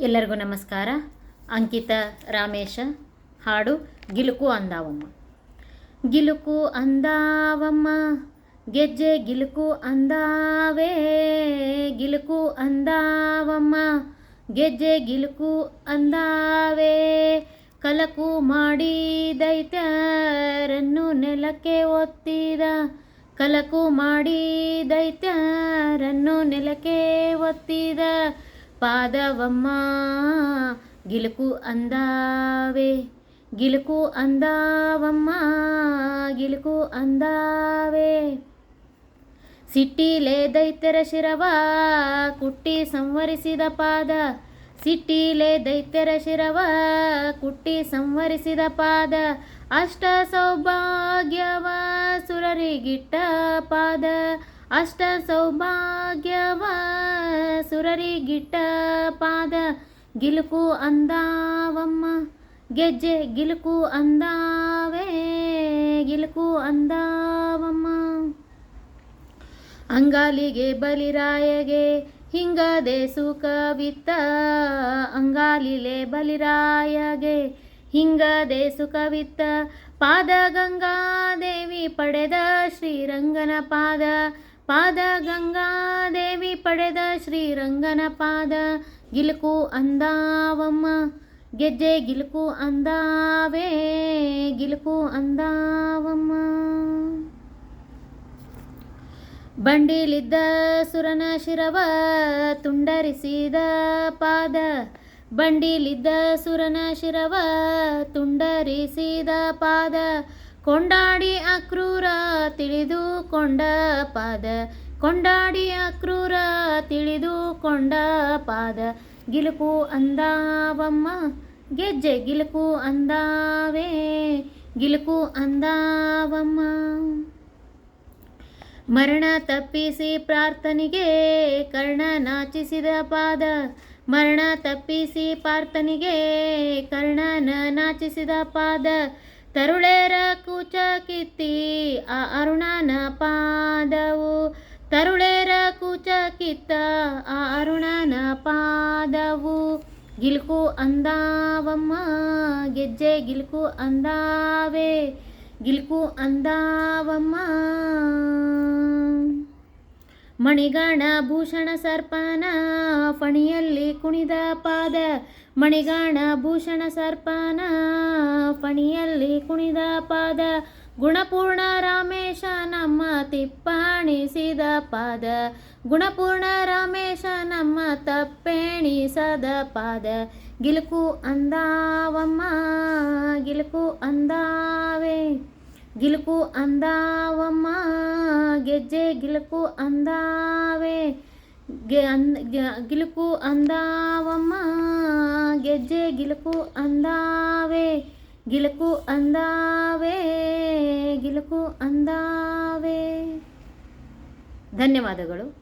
ಎಲ್ಲರಿಗೂ ನಮಸ್ಕಾರ. ಅಂಕಿತ ರಾಮೇಶ, ಹಾಡು ಗಿಲುಕು ಅಂದಾವಮ್ಮ. ಗಿಲುಕು ಅಂದಾವಮ್ಮ, ಗೆಜ್ಜೆ ಗಿಲುಕು ಅಂದಾವೇ? ಗಿಲುಕು ಅಂದಾವಮ್ಮ, ಗೆಜ್ಜೆ ಗಿಲುಕು ಅಂದಾವೇ? ಕಲಕು ಮಾಡಿ ದೈತ್ಯರನ್ನು ನೆಲಕ್ಕೆ ಒತ್ತಿದ? ಕಲಕು ಮಾಡಿ ದೈತ್ಯರನ್ನು ನೆಲಕ್ಕೆ ಒತ್ತಿದ? ಪಾದವಮ್ಮ, ಗಿಲುಕು ಅಂದಾವೆ, ಗಿಲುಕು ಅಂದಾವಮ್ಮ, ಗಿಲುಕು ಅಂದಾವೆ. ಸಿಟ್ಟಿಲೆ ದೈತ್ಯರ ಶಿರವ, ಕುಟ್ಟಿ ಸಂವರಿಸಿದ ಪಾದ. ಸಿಟ್ಟಿಲೆ ದೈತ್ಯರ ಶಿರವ, ಕುಟ್ಟಿ ಸಂವರಿಸಿದ ಪಾದ. ಅಷ್ಟ ಸೌಭಾಗ್ಯವ ಸುರರಿಗಿಟ್ಟ ಪಾದ. ಅಷ್ಟ ಸೌಭಾಗ್ಯವ ಸುರರಿಗಿಟ್ಟ ಪಾದ ಗಿಲುಕು ಅಂದಾವಮ್ಮ. ಗೆಜ್ಜೆ ಗಿಲುಕು ಅಂದಾವೇ, ಗಿಲುಕು ಅಂದಾವಮ್ಮ. ಅಂಗಾಲಿಗೆ ಬಲಿರಾಯಗೆ ಹಿಂಗದೆ ಸುಖವಿತ್ತ, ಅಂಗಾಲಿಲೆ ಬಲಿರಾಯಗೆ ಹಿಂಗದೆ ಸುಖವಿತ್ತ. ಪಾದ ಗಂಗಾದೇವಿ ಪಡೆದ ಶ್ರೀರಂಗನ ಪಾದ ಪಾದ ಗಂಗಾದೇವಿ ಪಡೆದ ಶ್ರೀರಂಗನ ಪಾದ ಗಿಲುಕು ಅಂದಾವಮ್ಮ ಗೆಜ್ಜೆ ಗಿಲುಕು ಅಂದಾವೇ ಗಿಲುಕು ಅಂದಾವಮ್ಮ ಬಂಡಿಲಿದ್ದ ಸುರನ ಶಿರವ ತುಂಡರಿಸಿದ ಪಾದ ಬಂಡಿಲಿದ್ದ ಸುರನ ಶಿರವ ತುಂಡರಿಸಿದ ಪಾದ ಕೊಂಡಾಡಿ ಅಕ್ರೂರ ತಿಳಿದುಕೊಂಡ ಪಾದ. ಕೊಂಡಾಡಿ ಅಕ್ರೂರ ತಿಳಿದುಕೊಂಡ ಪಾದ. ಗಿಲುಕು ಅಂದಾವಮ್ಮ, ಗೆಜ್ಜೆ ಗಿಲುಕು ಅಂದಾವೇ, ಗಿಲುಕು ಅಂದಾವಮ್ಮ. ಮರಣ ತಪ್ಪಿಸಿ ಪ್ರಾರ್ಥನೆಗೆ ಕರ್ಣ ನಾಚಿಸಿದ ಪಾದ. ಮರಣ ತಪ್ಪಿಸಿ ಪ್ರಾರ್ಥನೆಗೆ ಕರ್ಣನ ನಾಚಿಸಿದ ಪಾದ. ತರುಳೇರ ಕೂಚ ಕಿತ್ತಿ ಆ ಅರುಣನ ಪಾದವು ತರುಳೇರ ಕೂಚ ಕಿತ್ತ ಆ ಅರುಣನ ಪಾದವು ಗಿಲ್ಕು ಅಂದಾವಮ್ಮ ಗೆಜ್ಜೆ ಗಿಲ್ಕು ಅಂದಾವೆ ಗಿಲ್ಕು ಅಂದಾವಮ್ಮ ಮಣಿಗಾಣ ಭೂಷಣ ಸರ್ಪನ ಫಣಿಯಲ್ಲಿ ಕುಣಿದ ಪಾದ. ಮಣಿಗಾಣ ಭೂಷಣ ಸರ್ಪನ ಫಣಿಯಲ್ಲಿ ಕುಣಿದ ಪಾದ. ಗುಣಪೂರ್ಣ ರಾಮೇಶ ನಮ್ಮ ತಿಪ್ಪಣಿಸಿದ ಪಾದ. ಗುಣಪೂರ್ಣ ರಾಮೇಶ ನಮ್ಮ ತಪ್ಪೆಣಿಸದ ಪಾದ. ಗಿಲುಕು ಅಂದಾವಮ್ಮ, ಗಿಲುಕು ಅಂದಾವೆ. ಗಿಲುಕು ಅಂದಾವಮ್ಮ. ಗೆಜ್ಜೆ ಗಿಲುಕು ಅಂದಾವೆ. ಗೆ ಗಿಲುಕು ಅಂದಾವಮ್ಮ. ಗೆಜ್ಜೆ ಗಿಲುಕು ಅಂದಾವೆ. ಗಿಲುಕು ಅಂದಾವೆ. ಗಿಲುಕು ಅಂದಾವೆ. ಧನ್ಯವಾದಗಳು.